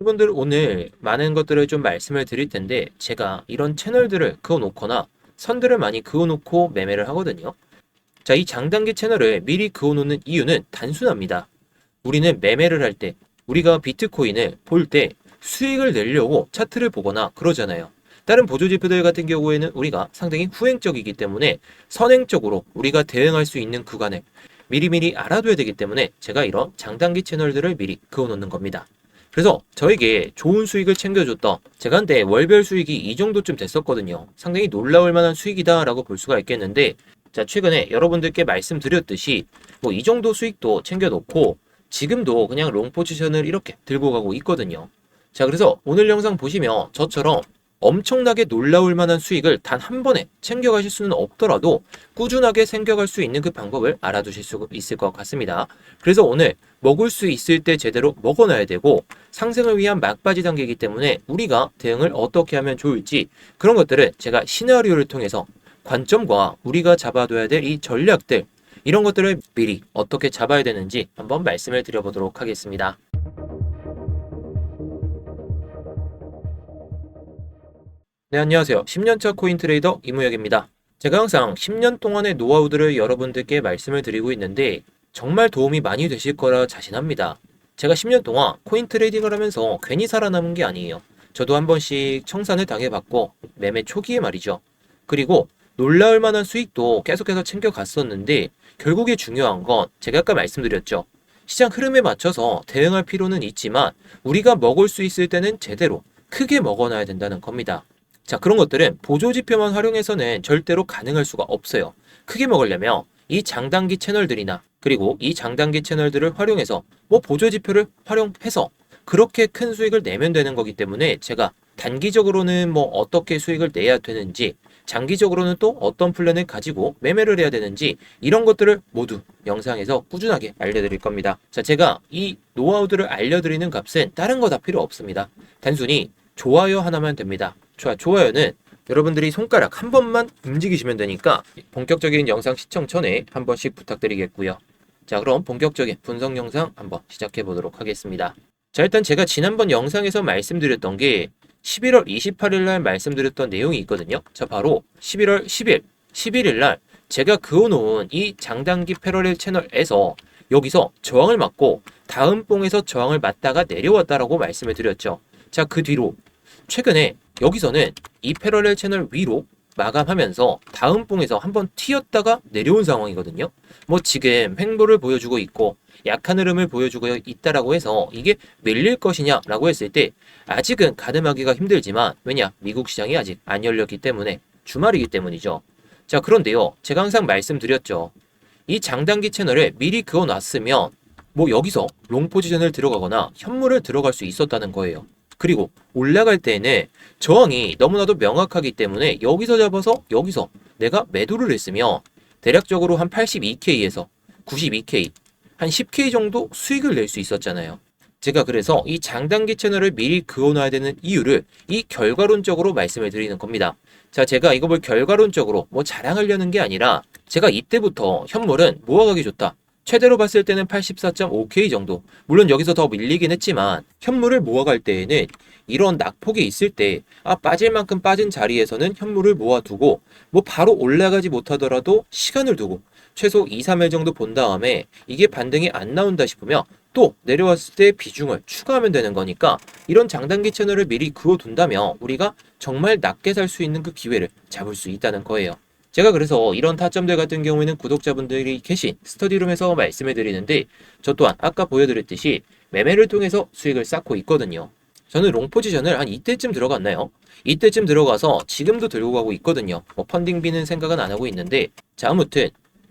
여러분들 오늘 많은 것들을 좀 말씀을 드릴 텐데 제가 이런 채널들을 그어놓거나 선들을 많이 그어놓고 매매를 하거든요. 자, 이 장단기 채널을 미리 그어놓는 이유는 단순합니다. 우리는 매매를 할 때 우리가 비트코인을 볼 때 수익을 내려고 차트를 보거나 그러잖아요. 다른 보조지표들 같은 경우에는 우리가 상당히 후행적이기 때문에 선행적으로 우리가 대응할 수 있는 구간을 미리미리 알아둬야 되기 때문에 제가 이런 장단기 채널들을 미리 그어놓는 겁니다. 그래서 저에게 좋은 수익을 챙겨줬던 제가 한때 월별 수익이 이 정도쯤 됐었거든요. 상당히 놀라울 만한 수익이다라고 볼 수가 있겠는데 자 최근에 여러분들께 말씀드렸듯이 뭐 이 정도 수익도 챙겨놓고 지금도 그냥 롱 포지션을 이렇게 들고 가고 있거든요. 자 그래서 오늘 영상 보시면 저처럼 엄청나게 놀라울 만한 수익을 단 한 번에 챙겨가실 수는 없더라도 꾸준하게 챙겨갈 수 있는 그 방법을 알아두실 수 있을 것 같습니다. 그래서 오늘 먹을 수 있을 때 제대로 먹어놔야 되고 상승을 위한 막바지 단계이기 때문에 우리가 대응을 어떻게 하면 좋을지 그런 것들을 제가 시나리오를 통해서 관점과 우리가 잡아둬야 될 이 전략들 이런 것들을 미리 어떻게 잡아야 되는지 한번 말씀을 드려보도록 하겠습니다. 네, 안녕하세요. 10년차 코인 트레이더 이무혁입니다. 제가 항상 10년 동안의 노하우들을 여러분들께 말씀을 드리고 있는데 정말 도움이 많이 되실 거라 자신합니다. 제가 10년 동안 코인 트레이딩을 하면서 괜히 살아남은 게 아니에요. 저도 한 번씩 청산을 당해봤고 매매 초기에 말이죠. 그리고 놀라울 만한 수익도 계속해서 챙겨갔었는데 결국에 중요한 건 제가 아까 말씀드렸죠. 시장 흐름에 맞춰서 대응할 필요는 있지만 우리가 먹을 수 있을 때는 제대로 크게 먹어놔야 된다는 겁니다. 자, 그런 것들은 보조지표만 활용해서는 절대로 가능할 수가 없어요. 크게 먹으려면 이 장단기 채널들이나 그리고 이 장단기 채널들을 활용해서 뭐 보조지표를 활용해서 그렇게 큰 수익을 내면 되는 거기 때문에 제가 단기적으로는 뭐 어떻게 수익을 내야 되는지 장기적으로는 또 어떤 플랜을 가지고 매매를 해야 되는지 이런 것들을 모두 영상에서 꾸준하게 알려드릴 겁니다. 자, 제가 이 노하우들을 알려드리는 값은 다른 거 다 필요 없습니다. 단순히 좋아요 하나만 됩니다. 좋아, 좋아요는 여러분들이 손가락 한 번만 움직이시면 되니까 본격적인 영상 시청 전에 한 번씩 부탁드리겠고요. 자, 그럼 본격적인 분석 영상 한번 시작해 보도록 하겠습니다. 자, 일단 제가 지난번 영상에서 말씀드렸던 게 11월 28일 날 말씀드렸던 내용이 있거든요. 자, 바로 11월 10일, 11일 날 제가 그어놓은 이 장단기 패러렐 채널에서 여기서 저항을 맞고 다음 봉에서 저항을 맞다가 내려왔다라고 말씀을 드렸죠. 자, 그 뒤로 최근에 여기서는 이 패러렐 채널 위로 마감하면서 다음 봉에서 한번 튀었다가 내려온 상황이거든요. 뭐 지금 횡보를 보여주고 있고 약한 흐름을 보여주고 있다라고 해서 이게 밀릴 것이냐라고 했을 때 아직은 가늠하기가 힘들지만 왜냐 미국 시장이 아직 안 열렸기 때문에 주말이기 때문이죠. 자 그런데요 제가 항상 말씀드렸죠. 이 장단기 채널을 미리 그어놨으면 뭐 여기서 롱 포지션을 들어가거나 현물을 들어갈 수 있었다는 거예요. 그리고 올라갈 때에는 저항이 너무나도 명확하기 때문에 여기서 잡아서 여기서 내가 매도를 했으면 대략적으로 한 82K에서 92K, 한 10K 정도 수익을 낼 수 있었잖아요. 제가 그래서 이 장단기 채널을 미리 그어놔야 되는 이유를 이 결과론적으로 말씀을 드리는 겁니다. 자, 제가 이거 뭘 결과론적으로 뭐 자랑하려는 게 아니라 제가 이때부터 현물은 모아가기 좋다. 최대로 봤을 때는 84.5K 정도. 물론 여기서 더 밀리긴 했지만 현물을 모아갈 때에는 이런 낙폭이 있을 때 아, 빠질 만큼 빠진 자리에서는 현물을 모아두고 뭐 바로 올라가지 못하더라도 시간을 두고 최소 2, 3일 정도 본 다음에 이게 반등이 안 나온다 싶으면 또 내려왔을 때 비중을 추가하면 되는 거니까 이런 장단기 채널을 미리 그어둔다면 우리가 정말 낮게 살 수 있는 그 기회를 잡을 수 있다는 거예요. 제가 그래서 이런 타점들 같은 경우에는 구독자분들이 계신 스터디룸에서 말씀해 드리는데 저 또한 아까 보여드렸듯이 매매를 통해서 수익을 쌓고 있거든요. 저는 롱 포지션을 한 이때쯤 들어갔나요? 이때쯤 들어가서 지금도 들고 가고 있거든요. 뭐 펀딩비는 생각은 안 하고 있는데 자 아무튼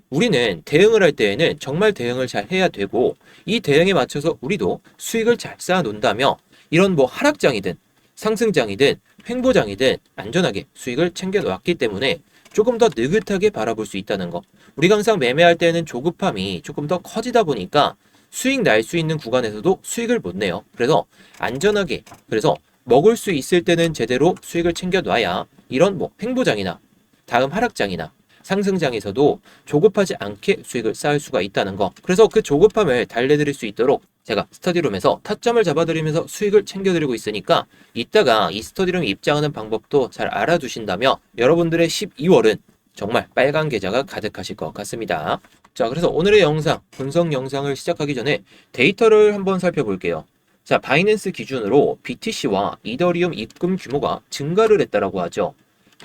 우리는 대응을 할 때에는 정말 대응을 잘 해야 되고 이 대응에 맞춰서 우리도 수익을 잘 쌓아 놓는다면 이런 뭐 하락장이든 상승장이든 횡보장이든 안전하게 수익을 챙겨 놓았기 때문에 조금 더 느긋하게 바라볼 수 있다는 거. 우리가 항상 매매할 때는 조급함이 조금 더 커지다 보니까 수익 날 수 있는 구간에서도 수익을 못 내요. 그래서 안전하게, 그래서 먹을 수 있을 때는 제대로 수익을 챙겨 놔야 이런 뭐 횡보장이나 다음 하락장이나 상승장에서도 조급하지 않게 수익을 쌓을 수가 있다는 거. 그래서 그 조급함을 달래드릴 수 있도록 제가 스터디룸에서 타점을 잡아드리면서 수익을 챙겨드리고 있으니까 이따가 이 스터디룸 입장하는 방법도 잘 알아두신다면 여러분들의 12월은 정말 빨간 계좌가 가득하실 것 같습니다. 자, 그래서 오늘의 영상, 분석 영상을 시작하기 전에 데이터를 한번 살펴볼게요. 자, 바이낸스 기준으로 BTC와 이더리움 입금 규모가 증가를 했다라고 하죠.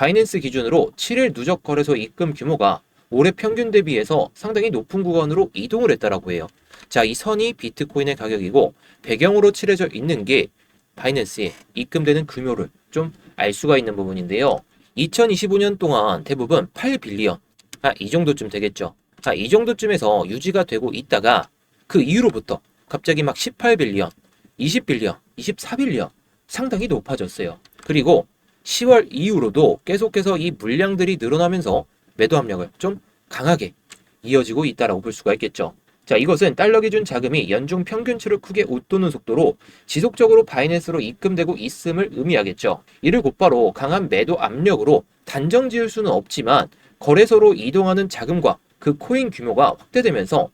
바이낸스 기준으로 7일 누적 거래소 입금 규모가 올해 평균 대비해서 상당히 높은 구간으로 이동을 했다라고 해요. 자, 이 선이 비트코인의 가격이고 배경으로 칠해져 있는 게 바이낸스에 입금되는 규모를 좀 알 수가 있는 부분인데요. 2025년 동안 대부분 8빌리언, 아, 이 정도쯤 되겠죠. 아, 이 정도쯤에서 유지가 되고 있다가 그 이후로부터 갑자기 막 18빌리언, 20빌리언, 24빌리언 상당히 높아졌어요. 그리고 10월 이후로도 계속해서 이 물량들이 늘어나면서 매도 압력을 좀 강하게 이어지고 있다라고 볼 수가 있겠죠. 자, 이것은 달러 기준 자금이 연중 평균치를 크게 웃도는 속도로 지속적으로 바이낸스로 입금되고 있음을 의미하겠죠. 이를 곧바로 강한 매도 압력으로 단정 지을 수는 없지만 거래소로 이동하는 자금과 그 코인 규모가 확대되면서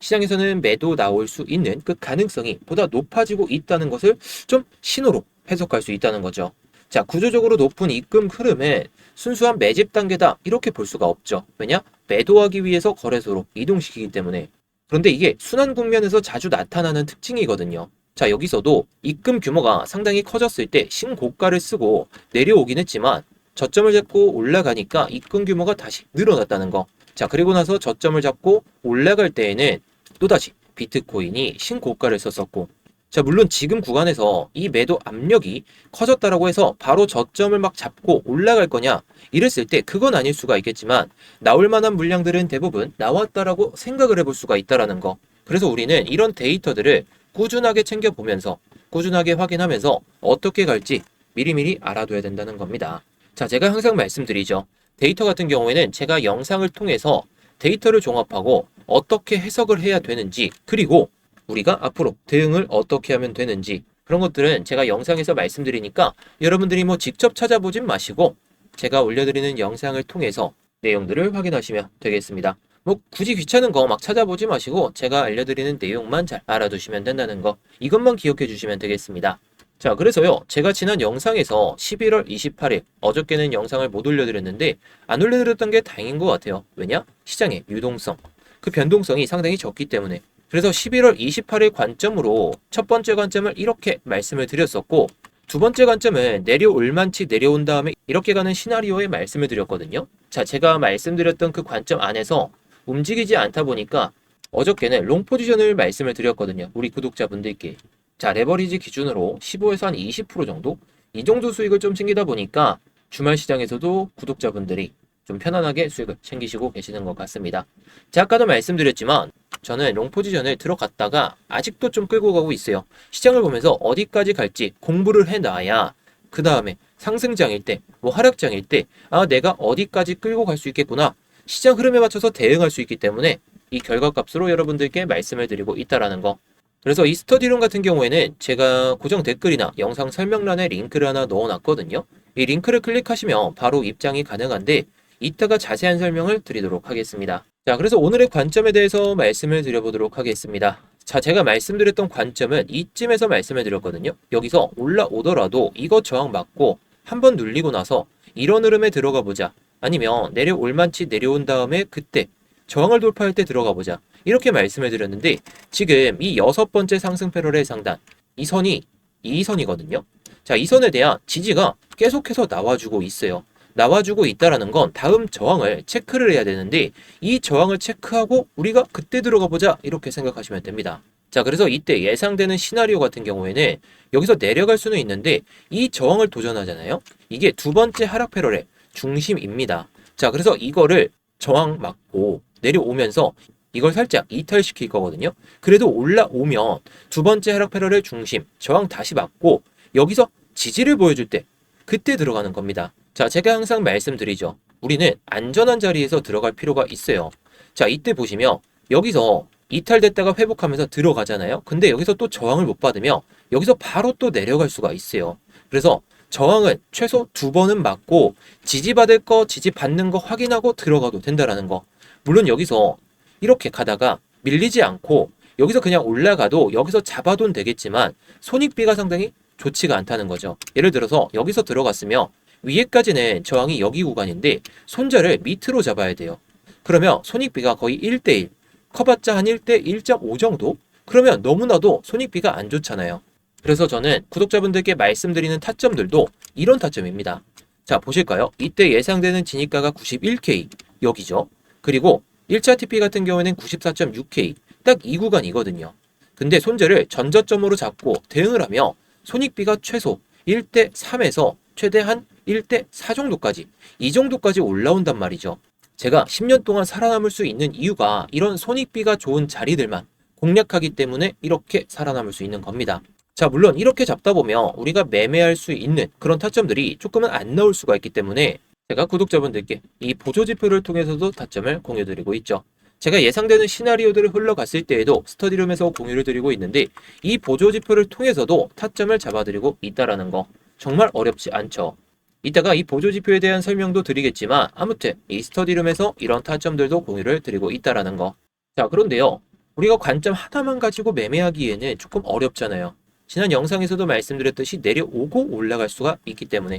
시장에서는 매도 나올 수 있는 그 가능성이 보다 높아지고 있다는 것을 좀 신호로 해석할 수 있다는 거죠. 자, 구조적으로 높은 입금 흐름은 순수한 매집 단계다 이렇게 볼 수가 없죠. 왜냐? 매도하기 위해서 거래소로 이동시키기 때문에. 그런데 이게 순환 국면에서 자주 나타나는 특징이거든요. 자, 여기서도 입금 규모가 상당히 커졌을 때 신고가를 쓰고 내려오긴 했지만 저점을 잡고 올라가니까 입금 규모가 다시 늘어났다는 거. 자, 그리고 나서 저점을 잡고 올라갈 때에는 또다시 비트코인이 신고가를 썼었고 자, 물론 지금 구간에서 이 매도 압력이 커졌다라고 해서 바로 저점을 막 잡고 올라갈 거냐 이랬을 때 그건 아닐 수가 있겠지만 나올 만한 물량들은 대부분 나왔다라고 생각을 해볼 수가 있다라는 거. 그래서 우리는 이런 데이터들을 꾸준하게 챙겨보면서 꾸준하게 확인하면서 어떻게 갈지 미리미리 알아둬야 된다는 겁니다. 자, 제가 항상 말씀드리죠. 데이터 같은 경우에는 제가 영상을 통해서 데이터를 종합하고 어떻게 해석을 해야 되는지 그리고 우리가 앞으로 대응을 어떻게 하면 되는지 그런 것들은 제가 영상에서 말씀드리니까 여러분들이 뭐 직접 찾아보진 마시고 제가 올려드리는 영상을 통해서 내용들을 확인하시면 되겠습니다. 뭐 굳이 귀찮은 거 막 찾아보지 마시고 제가 알려드리는 내용만 잘 알아두시면 된다는 거 이것만 기억해 주시면 되겠습니다. 자 그래서요 제가 지난 영상에서 11월 28일 어저께는 영상을 못 올려드렸는데 안 올려드렸던 게 다행인 것 같아요. 왜냐? 시장의 유동성 그 변동성이 상당히 적기 때문에 그래서 11월 28일 관점으로 첫 번째 관점을 이렇게 말씀을 드렸었고 두 번째 관점은 내려올 만치 내려온 다음에 이렇게 가는 시나리오에 말씀을 드렸거든요. 자, 제가 말씀드렸던 그 관점 안에서 움직이지 않다 보니까 어저께는 롱 포지션을 말씀을 드렸거든요. 우리 구독자분들께. 자, 레버리지 기준으로 15에서 한 20% 정도? 이 정도 수익을 좀 챙기다 보니까 주말 시장에서도 구독자분들이 좀 편안하게 수익을 챙기시고 계시는 것 같습니다. 제가 아까도 말씀드렸지만 저는 롱 포지션을 들어갔다가 아직도 좀 끌고 가고 있어요. 시장을 보면서 어디까지 갈지 공부를 해놔야 그 다음에 상승장일 때, 뭐 하락장일 때, 아, 내가 어디까지 끌고 갈 수 있겠구나. 시장 흐름에 맞춰서 대응할 수 있기 때문에 이 결과 값으로 여러분들께 말씀을 드리고 있다라는 거. 그래서 이 스터디룸 같은 경우에는 제가 고정 댓글이나 영상 설명란에 링크를 하나 넣어놨거든요. 이 링크를 클릭하시면 바로 입장이 가능한데 이따가 자세한 설명을 드리도록 하겠습니다. 자, 그래서 오늘의 관점에 대해서 말씀을 드려보도록 하겠습니다. 자, 제가 말씀드렸던 관점은 이쯤에서 말씀을 드렸거든요. 여기서 올라오더라도 이거 저항 맞고 한 번 눌리고 나서 이런 흐름에 들어가 보자. 아니면 내려올 만치 내려온 다음에 그때 저항을 돌파할 때 들어가 보자. 이렇게 말씀을 드렸는데 지금 이 여섯 번째 상승 패러렐 상단 이 선이 이 선이거든요. 자, 이 선에 대한 지지가 계속해서 나와주고 있어요. 나와주고 있다라는 건 다음 저항을 체크를 해야 되는데 이 저항을 체크하고 우리가 그때 들어가 보자 이렇게 생각하시면 됩니다. 자, 그래서 이때 예상되는 시나리오 같은 경우에는 여기서 내려갈 수는 있는데 이 저항을 도전하잖아요. 이게 두 번째 하락 패럴의 중심입니다. 자, 그래서 이거를 저항 맞고 내려오면서 이걸 살짝 이탈시킬 거거든요. 그래도 올라오면 두 번째 하락 패럴의 중심, 저항 다시 맞고 여기서 지지를 보여줄 때 그때 들어가는 겁니다. 자, 제가 항상 말씀드리죠. 우리는 안전한 자리에서 들어갈 필요가 있어요. 자, 이때 보시면 여기서 이탈됐다가 회복하면서 들어가잖아요. 근데 여기서 또 저항을 못 받으면 여기서 바로 또 내려갈 수가 있어요. 그래서 저항은 최소 두 번은 맞고 지지받을 거 지지받는 거 확인하고 들어가도 된다라는 거. 물론 여기서 이렇게 가다가 밀리지 않고 여기서 그냥 올라가도 여기서 잡아돈 되겠지만 손익비가 상당히 좋지가 않다는 거죠. 예를 들어서 여기서 들어갔으며 위에까지는 저항이 여기 구간인데 손절을 밑으로 잡아야 돼요. 그러면 손익비가 거의 1대1, 커봤자 한 1대 1.5 정도? 그러면 너무나도 손익비가 안 좋잖아요. 그래서 저는 구독자분들께 말씀드리는 타점들도 이런 타점입니다. 자, 보실까요? 이때 예상되는 진입가가 91K, 여기죠. 그리고 1차 TP 같은 경우에는 94.6K, 딱 이 구간이거든요. 근데 손절을 전저점으로 잡고 대응을 하며 손익비가 최소 1대 3에서 최대 한 1대 4 정도까지, 이 정도까지 올라온단 말이죠. 제가 10년 동안 살아남을 수 있는 이유가 이런 손익비가 좋은 자리들만 공략하기 때문에 이렇게 살아남을 수 있는 겁니다. 자, 물론 이렇게 잡다 보면 우리가 매매할 수 있는 그런 타점들이 조금은 안 나올 수가 있기 때문에 제가 구독자분들께 이 보조지표를 통해서도 타점을 공유드리고 있죠. 제가 예상되는 시나리오들을 흘러갔을 때에도 스터디룸에서 공유를 드리고 있는데 이 보조지표를 통해서도 타점을 잡아드리고 있다라는 거 정말 어렵지 않죠. 이따가 이 보조지표에 대한 설명도 드리겠지만 아무튼 이 스터디룸에서 이런 타점들도 공유를 드리고 있다라는 거. 자, 그런데요. 우리가 관점 하나만 가지고 매매하기에는 조금 어렵잖아요. 지난 영상에서도 말씀드렸듯이 내려오고 올라갈 수가 있기 때문에.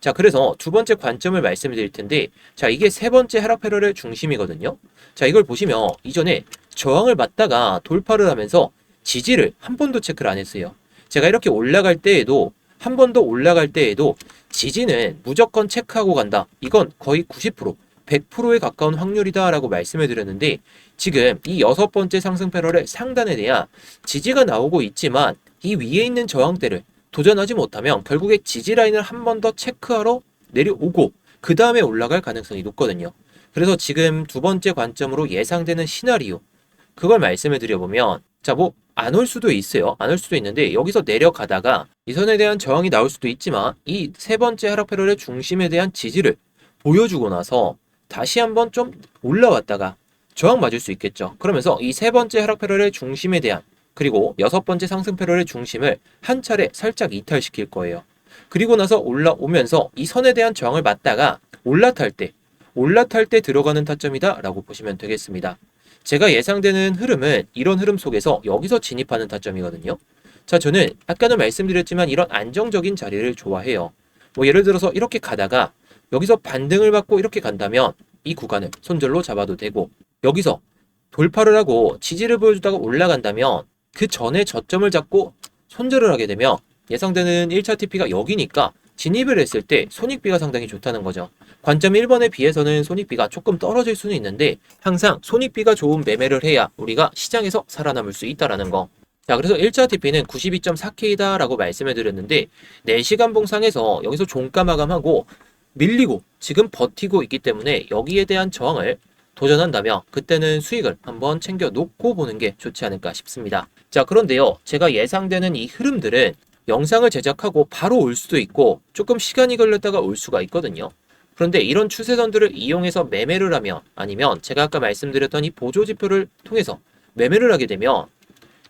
자, 그래서 두 번째 관점을 말씀드릴 텐데, 자, 이게 세 번째 하락 패럴의 중심이거든요. 자, 이걸 보시면 이전에 저항을 맞다가 돌파를 하면서 지지를 한 번도 체크를 안 했어요. 제가 이렇게 올라갈 때에도 한 번 더 올라갈 때에도 지지는 무조건 체크하고 간다. 이건 거의 90%, 100%에 가까운 확률이다라고 말씀을 드렸는데 지금 이 여섯 번째 상승 패럴의 상단에 대한 지지가 나오고 있지만 이 위에 있는 저항대를 도전하지 못하면 결국에 지지 라인을 한 번 더 체크하러 내려오고 그 다음에 올라갈 가능성이 높거든요. 그래서 지금 두 번째 관점으로 예상되는 시나리오 그걸 말씀을 드려보면 자 뭐 안 올 수도 있어요. 안 올 수도 있는데 여기서 내려가다가 이 선에 대한 저항이 나올 수도 있지만 이 세 번째 하락 패럴의 중심에 대한 지지를 보여주고 나서 다시 한번 좀 올라왔다가 저항 맞을 수 있겠죠. 그러면서 이 세 번째 하락 패럴의 중심에 대한 그리고 여섯 번째 상승 패럴의 중심을 한 차례 살짝 이탈시킬 거예요. 그리고 나서 올라오면서 이 선에 대한 저항을 맞다가 올라탈 때 올라탈 때 들어가는 타점이다 라고 보시면 되겠습니다. 제가 예상되는 흐름은 이런 흐름 속에서 여기서 진입하는 타점이거든요. 자, 저는 아까도 말씀드렸지만 이런 안정적인 자리를 좋아해요. 뭐 예를 들어서 이렇게 가다가 여기서 반등을 받고 이렇게 간다면 이 구간을 손절로 잡아도 되고 여기서 돌파를 하고 지지를 보여주다가 올라간다면 그 전에 저점을 잡고 손절을 하게 되면 예상되는 1차 TP가 여기니까 진입을 했을 때 손익비가 상당히 좋다는 거죠. 관점 1번에 비해서는 손익비가 조금 떨어질 수는 있는데 항상 손익비가 좋은 매매를 해야 우리가 시장에서 살아남을 수 있다라는 거. 자, 그래서 1차 TP는 92.4K다라고 말씀을 드렸는데 4시간 봉상에서 여기서 종가 마감하고 밀리고 지금 버티고 있기 때문에 여기에 대한 저항을 도전한다면 그때는 수익을 한번 챙겨 놓고 보는 게 좋지 않을까 싶습니다. 자, 그런데요. 제가 예상되는 이 흐름들은 영상을 제작하고 바로 올 수도 있고 조금 시간이 걸렸다가 올 수가 있거든요. 그런데 이런 추세선들을 이용해서 매매를 하면 아니면 제가 아까 말씀드렸던 이 보조지표를 통해서 매매를 하게 되면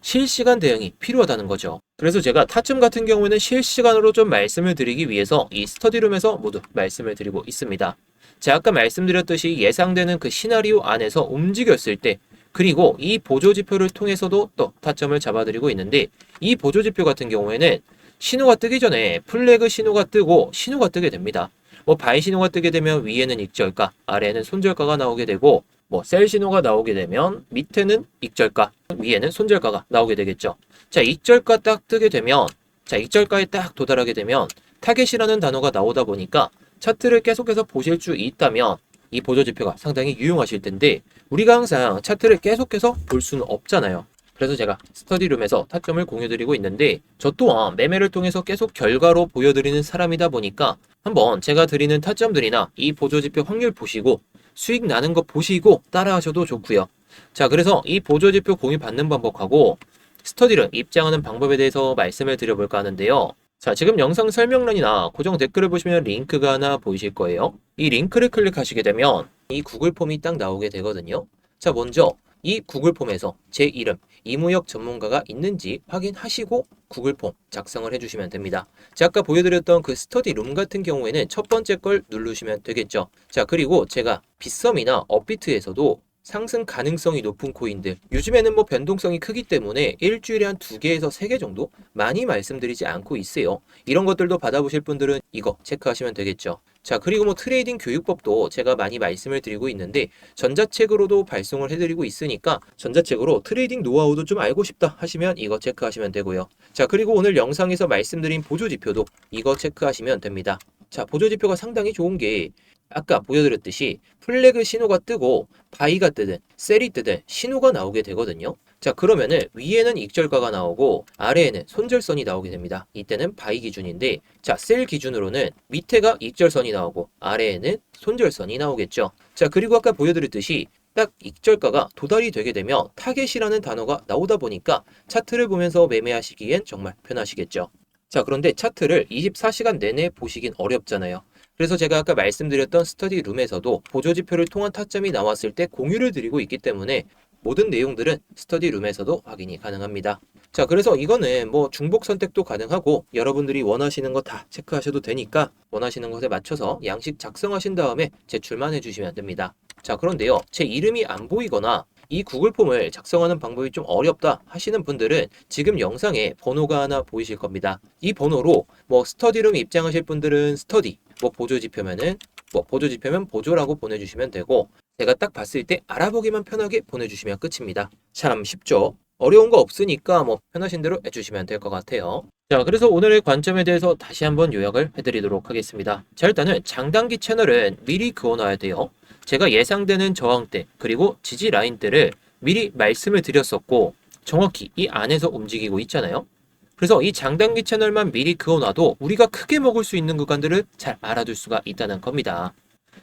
실시간 대응이 필요하다는 거죠. 그래서 제가 타점 같은 경우에는 실시간으로 좀 말씀을 드리기 위해서 이 스터디룸에서 모두 말씀을 드리고 있습니다. 제가 아까 말씀드렸듯이 예상되는 그 시나리오 안에서 움직였을 때 그리고 이 보조지표를 통해서도 또 타점을 잡아드리고 있는데 이 보조지표 같은 경우에는 신호가 뜨기 전에 플래그 신호가 뜨고 신호가 뜨게 됩니다. 뭐 바이 신호가 뜨게 되면 위에는 익절가, 아래에는 손절가가 나오게 되고 뭐 셀 신호가 나오게 되면 밑에는 익절가, 위에는 손절가가 나오게 되겠죠. 자, 익절가 딱 뜨게 되면 자, 익절가에 딱 도달하게 되면 타겟이라는 단어가 나오다 보니까 차트를 계속해서 보실 수 있다면 이 보조 지표가 상당히 유용하실 텐데 우리가 항상 차트를 계속해서 볼 수는 없잖아요. 그래서 제가 스터디룸에서 타점을 공유드리고 있는데 저 또한 매매를 통해서 계속 결과로 보여드리는 사람이다 보니까 한번 제가 드리는 타점들이나 이 보조지표 확률 보시고 수익 나는 거 보시고 따라하셔도 좋고요. 자 그래서 이 보조지표 공유 받는 방법하고 스터디룸 입장하는 방법에 대해서 말씀을 드려볼까 하는데요. 자, 지금 영상 설명란이나 고정 댓글을 보시면 링크가 하나 보이실 거예요. 이 링크를 클릭하시게 되면 이 구글 폼이 딱 나오게 되거든요. 자, 먼저 이 구글 폼에서 제 이름 이무역 전문가가 있는지 확인하시고 구글 폼 작성을 해주시면 됩니다. 자, 아까 보여드렸던 그 스터디 룸 같은 경우에는 첫 번째 걸 누르시면 되겠죠. 자, 그리고 제가 빗썸이나 업비트에서도 상승 가능성이 높은 코인들 요즘에는 뭐 변동성이 크기 때문에 일주일에 한 두 개에서 세 개 정도 많이 말씀드리지 않고 있어요. 이런 것들도 받아보실 분들은 이거 체크하시면 되겠죠. 자, 그리고 뭐 트레이딩 교육법도 제가 많이 말씀을 드리고 있는데 전자책으로도 발송을 해드리고 있으니까 전자책으로 트레이딩 노하우도 좀 알고 싶다 하시면 이거 체크하시면 되고요. 자, 그리고 오늘 영상에서 말씀드린 보조지표도 이거 체크하시면 됩니다. 자, 보조지표가 상당히 좋은 게 아까 보여드렸듯이 플래그 신호가 뜨고 바이가 뜨든 셀이 뜨든 신호가 나오게 되거든요. 자 그러면은 위에는 익절가가 나오고 아래에는 손절선이 나오게 됩니다. 이때는 바이 기준인데 자셀 기준으로는 밑에가 익절선이 나오고 아래에는 손절선이 나오겠죠. 자 그리고 아까 보여드렸듯이 딱 익절가가 도달이 되게 되면 타겟이라는 단어가 나오다 보니까 차트를 보면서 매매하시기엔 정말 편하시겠죠. 자 그런데 차트를 24시간 내내 보시긴 어렵잖아요. 그래서 제가 아까 말씀드렸던 스터디 룸에서도 보조 지표를 통한 타점이 나왔을 때 공유를 드리고 있기 때문에 모든 내용들은 스터디 룸에서도 확인이 가능합니다. 자, 그래서 이거는 뭐 중복 선택도 가능하고 여러분들이 원하시는 거 다 체크하셔도 되니까 원하시는 것에 맞춰서 양식 작성하신 다음에 제출만 해주시면 됩니다. 자, 그런데요. 제 이름이 안 보이거나 이 구글 폼을 작성하는 방법이 좀 어렵다 하시는 분들은 지금 영상에 번호가 하나 보이실 겁니다. 이 번호로 뭐 스터디룸 입장하실 분들은 스터디, 뭐 보조 지표면은 뭐 보조 지표면 보조라고 보내주시면 되고 제가 딱 봤을 때 알아보기만 편하게 보내주시면 끝입니다. 참 쉽죠? 어려운 거 없으니까 뭐 편하신 대로 해주시면 될 것 같아요. 자, 그래서 오늘의 관점에 대해서 다시 한번 요약을 해드리도록 하겠습니다. 자, 일단은 장단기 채널은 미리 그어놔야 돼요. 제가 예상되는 저항대 그리고 지지 라인대를 미리 말씀을 드렸었고 정확히 이 안에서 움직이고 있잖아요. 그래서 이 장단기 채널만 미리 그어놔도 우리가 크게 먹을 수 있는 구간들을 잘 알아둘 수가 있다는 겁니다.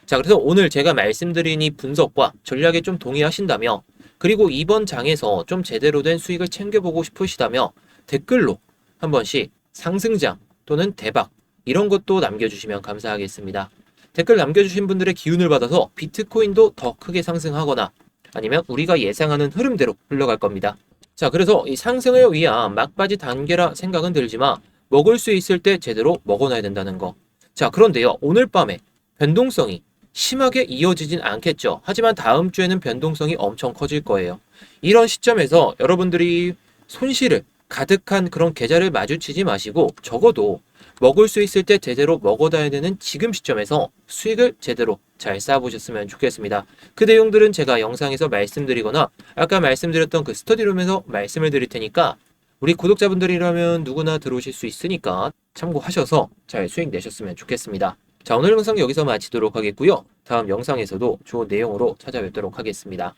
자, 그래서 오늘 제가 말씀드린 이 분석과 전략에 좀 동의하신다며 그리고 이번 장에서 좀 제대로 된 수익을 챙겨보고 싶으시다며 댓글로 한 번씩 상승장 또는 대박 이런 것도 남겨주시면 감사하겠습니다. 댓글 남겨주신 분들의 기운을 받아서 비트코인도 더 크게 상승하거나 아니면 우리가 예상하는 흐름대로 흘러갈 겁니다. 자, 그래서 이 상승을 위한 막바지 단계라 생각은 들지만 먹을 수 있을 때 제대로 먹어놔야 된다는 거. 자, 그런데요. 오늘 밤에 변동성이 심하게 이어지진 않겠죠. 하지만 다음 주에는 변동성이 엄청 커질 거예요. 이런 시점에서 여러분들이 손실을 가득한 그런 계좌를 마주치지 마시고 적어도 먹을 수 있을 때 제대로 먹어둬야 되는 지금 시점에서 수익을 제대로 잘 쌓아보셨으면 좋겠습니다. 그 내용들은 제가 영상에서 말씀드리거나 아까 말씀드렸던 그 스터디룸에서 말씀을 드릴 테니까 우리 구독자분들이라면 누구나 들어오실 수 있으니까 참고하셔서 잘 수익 내셨으면 좋겠습니다. 자, 오늘 영상 여기서 마치도록 하겠고요. 다음 영상에서도 좋은 내용으로 찾아뵙도록 하겠습니다.